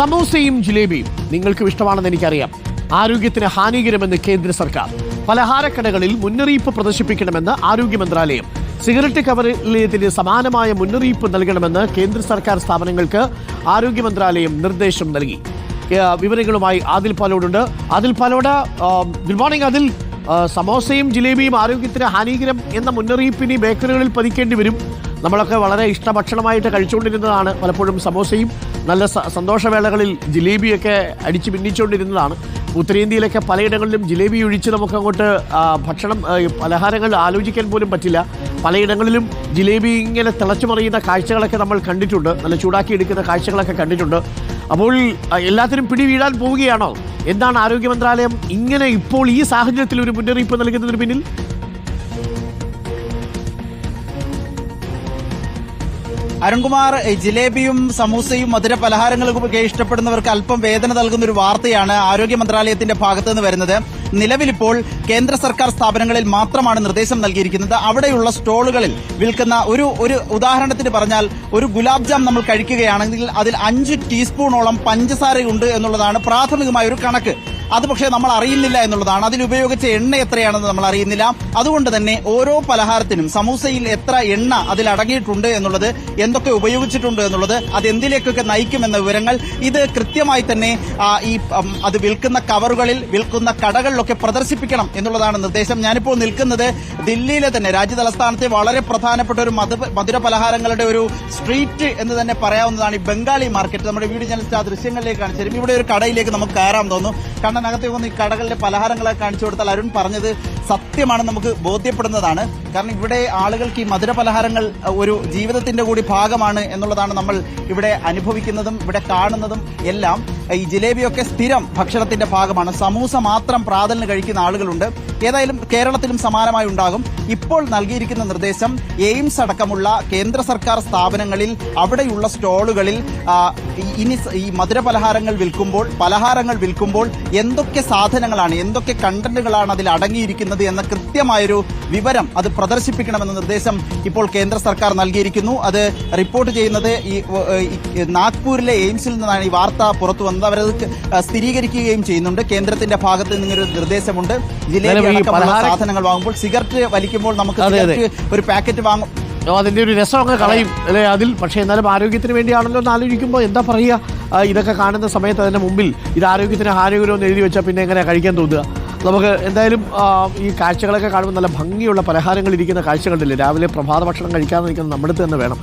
സമൂസയും ജിലേബിയും നിങ്ങൾക്കും ഇഷ്ടമാണെന്ന് എനിക്കറിയാം. ആരോഗ്യത്തിന് ഹാനികരമെന്ന് കേന്ദ്ര സർക്കാർ. പലഹാരക്കടകളിൽ മുന്നറിയിപ്പ് പ്രദർശിപ്പിക്കണമെന്ന് ആരോഗ്യ മന്ത്രാലയം. സിഗരറ്റ് കവറിലയത്തിന് സമാനമായ മുന്നറിയിപ്പ് നൽകണമെന്ന് കേന്ദ്ര സർക്കാർ സ്ഥാപനങ്ങൾക്ക് ആരോഗ്യ മന്ത്രാലയം നിർദ്ദേശം നൽകി. വിവരങ്ങളുമായി Adil പാലോടുണ്ട്. Adil Palode good morning Adil. സമോസയും ജിലേബിയും ആരോഗ്യത്തിന് ഹാനികരം എന്ന മുന്നറിയിപ്പിനി ബേക്കറികളിൽ പതിക്കേണ്ടി വരും. നമ്മളൊക്കെ വളരെ ഇഷ്ടഭക്ഷണമായിട്ട് കഴിച്ചുകൊണ്ടിരുന്നതാണ്. പലപ്പോഴും സമോസയും നല്ല സന്തോഷവേളകളിൽ ജിലേബിയൊക്കെ അടിച്ച് പിന്നിച്ചുകൊണ്ടിരുന്നതാണ് ഉത്തരേന്ത്യയിലൊക്കെ പലയിടങ്ങളിലും ജിലേബി ഒഴിച്ച് നമുക്ക് അങ്ങോട്ട് ഭക്ഷണം പലഹാരങ്ങൾ ആലോചിക്കാൻ പോലും പറ്റില്ല. പലയിടങ്ങളിലും ജിലേബി ഇങ്ങനെ തിളച്ചു മറിയുന്ന കാഴ്ചകളൊക്കെ നമ്മൾ കണ്ടിട്ടുണ്ട്. നല്ല ചൂടാക്കി എടുക്കുന്ന കാഴ്ചകളൊക്കെ കണ്ടിട്ടുണ്ട്. അപ്പോൾ എല്ലാത്തിനും പിടി വീഴാൻ പോവുകയാണോ? എന്താണ് ആരോഗ്യ മന്ത്രാലയം ഇങ്ങനെ ഇപ്പോൾ ഈ സാഹചര്യത്തിൽ ഒരു മുന്നറിയിപ്പ് നൽകുന്നതിന് പിന്നിൽ? അരുൺകുമാർ ജിലേബിയും സമൂസയും മധുര പലഹാരങ്ങളും ഒക്കെ ഇഷ്ടപ്പെടുന്നവർക്ക് അല്പം വേദന നൽകുന്ന ഒരു വാർത്തയാണ് ആരോഗ്യ മന്ത്രാലയത്തിന്റെ ഭാഗത്തുനിന്ന് വരുന്നത്. നിലവിലിപ്പോൾ കേന്ദ്ര സർക്കാർ സ്ഥാപനങ്ങളിൽ മാത്രമാണ് നിർദ്ദേശം നൽകിയിരിക്കുന്നത്. അവിടെയുള്ള സ്റ്റോളുകളിൽ വിൽക്കുന്ന ഒരു ഒരു ഉദാഹരണത്തിന് പറഞ്ഞാൽ ഒരു ഗുലാബ് ജാം നമ്മൾ കഴിക്കുകയാണെങ്കിൽ അതിൽ അഞ്ച് ടീസ്പൂണോളം പഞ്ചസാരയുണ്ട് എന്നുള്ളതാണ് പ്രാഥമികമായ ഒരു കണക്ക്. അത് പക്ഷേ നമ്മൾ അറിയുന്നില്ല എന്നുള്ളതാണ്. അതിൽ ഉപയോഗിച്ച എണ്ണ എത്രയാണെന്ന് നമ്മൾ അറിയുന്നില്ല. അതുകൊണ്ട് തന്നെ ഓരോ പലഹാരത്തിനും സമൂസയിൽ എത്ര എണ്ണ അതിൽ അടങ്ങിയിട്ടുണ്ട് എന്നുള്ളത് എന്തൊക്കെ ഉപയോഗിച്ചിട്ടുണ്ട് എന്നുള്ളത് അത് എന്തിലേക്കൊക്കെ നയിക്കുമെന്ന വിവരങ്ങൾ ഇത് കൃത്യമായി തന്നെ ഈ അത് വിൽക്കുന്ന കവറുകളിൽ വിൽക്കുന്ന കടകളിലൊക്കെ പ്രദർശിപ്പിക്കണം എന്നുള്ളതാണ് നിർദ്ദേശം. ഞാനിപ്പോൾ നിൽക്കുന്നത് ദില്ലിയിലെ തന്നെ. രാജ്യ തലസ്ഥാനത്തെ വളരെ പ്രധാനപ്പെട്ട ഒരു മധു മധുര പലഹാരങ്ങളുടെ ഒരു സ്ട്രീറ്റ് എന്ന് തന്നെ പറയാവുന്നതാണ് ഈ ബംഗാളി മാർക്കറ്റ്. നമ്മുടെ വീട് ചലച്ച ആ ദൃശ്യങ്ങളിലേക്ക് കാണിച്ചു തരും ഇവിടെ ഒരു കടയിലേക്ക് നമുക്ക് കയറാൻ തോന്നുന്നു. കണ്ണനകത്ത് വന്ന് ഈ കടകളിലെ പലഹാരങ്ങളെ കാണിച്ചു കൊടുത്താൽ അരുൺ പറഞ്ഞത് സത്യമാണ് നമുക്ക് ബോധ്യപ്പെടുന്നതാണ്. കാരണം ഇവിടെ ആളുകൾക്ക് ഈ മധുര പലഹാരങ്ങൾ ഒരു ജീവിതത്തിന്റെ കൂടി ഭാഗമാണ് എന്നുള്ളതാണ് നമ്മൾ ഇവിടെ അനുഭവിക്കുന്നതും ഇവിടെ കാണുന്നതും എല്ലാം. ഈ ജിലേബിയൊക്കെ സ്ഥിരം ഭക്ഷണത്തിന്റെ ഭാഗമാണ്. സമൂസ മാത്രം പ്രാതലിന് കഴിക്കുന്ന ആളുകളുണ്ട്. ഏതായാലും കേരളത്തിലും സമാനമായി ഉണ്ടാകും. ഇപ്പോൾ നൽകിയിരിക്കുന്ന നിർദ്ദേശം എയിംസ് അടക്കമുള്ള കേന്ദ്ര സർക്കാർ സ്ഥാപനങ്ങളിൽ അവിടെയുള്ള സ്റ്റോളുകളിൽ ഇനി ഈ മധുര പലഹാരങ്ങൾ വിൽക്കുമ്പോൾ പലഹാരങ്ങൾ വിൽക്കുമ്പോൾ എന്തൊക്കെ സാധനങ്ങളാണ് എന്തൊക്കെ കണ്ടന്റുകളാണ് അതിൽ അടങ്ങിയിരിക്കുന്നത് എന്ന കൃത്യമായൊരു വിവരം അത് പ്രദർശിപ്പിക്കണമെന്ന നിർദ്ദേശം ഇപ്പോൾ കേന്ദ്ര സർക്കാർ നൽകിയിരിക്കുന്നു. അത് റിപ്പോർട്ട് ചെയ്യുന്നത് ഈ നാഗ്പൂരിലെ എയിംസിൽ നിന്നാണ് ഈ വാർത്ത പുറത്തു വന്നത്. അവരത് സ്ഥിരീകരിക്കുകയും ചെയ്യുന്നുണ്ട്. കേന്ദ്രത്തിന്റെ ഭാഗത്ത് നിന്നൊരു നിർദ്ദേശമുണ്ട്. ജില്ലയിലെ സാധനങ്ങൾ വാങ്ങുമ്പോൾ സിഗരറ്റ് വലിക്കുമ്പോൾ നമുക്ക് ഒരു പാക്കറ്റ് വാങ്ങും. അതിന്റെ ഒരു രസമൊക്കെ കളയും അല്ലേ അതിൽ. പക്ഷേ എന്നാലും ആരോഗ്യത്തിന് വേണ്ടിയാണല്ലോ എന്ന് ആലോചിക്കുമ്പോൾ എന്താ പറയുക? ഇതൊക്കെ കാണുന്ന സമയത്ത് അതിന്റെ മുമ്പിൽ ഇത് ആരോഗ്യത്തിന് ഹാനികരമെന്ന് എഴുതി വെച്ചാൽ പിന്നെ എങ്ങനെ കഴിക്കാൻ തോന്നുക? നമുക്ക് എന്തായാലും ഈ കാഴ്ചകളൊക്കെ കാണുമ്പോൾ നല്ല ഭംഗിയുള്ള പലഹാരങ്ങൾ ഇരിക്കുന്ന കാഴ്ച രാവിലെ പ്രഭാത ഭക്ഷണം കഴിക്കാതെ നിൽക്കുന്ന നമ്മുടെ തന്നെ വേണം.